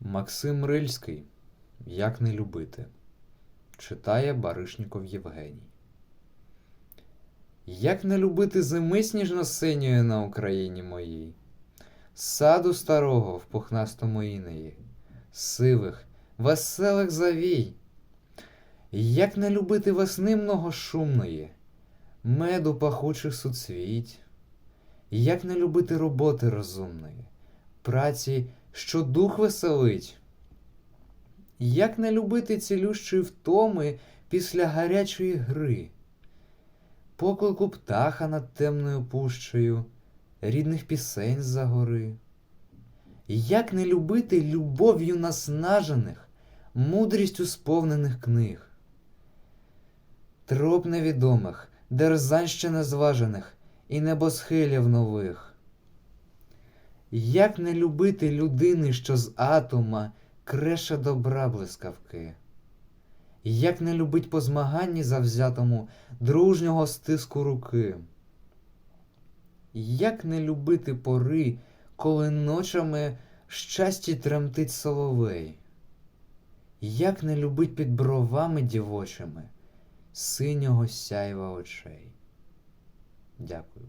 Максим Рильський. Як не любити. Читає Баришніков Євгеній. Як не любити зими сніжно-синьої на Україні моїй, саду старого в пухнастому інеї, сивих, веселих завій. Як не любити весни многошумної, меду пахучих суцвіть, як не любити роботи розумної, праці, що дух веселить, як не любити цілющої втоми після гарячої гри, поклику птаха над темною пущею, рідних пісень з-за гори, як не любити любов'ю наснажених, мудрістю сповнених книг, троп невідомих, дерзань ще незважених і небосхилів нових. Як не любити людини, що з атома креше добра блискавки? Як не любить по змаганні завзятому дружнього стиску руки? Як не любити пори, коли ночами щасті тремтить соловей? Як не любить під бровами дівочими синього сяйва очей? Дякую.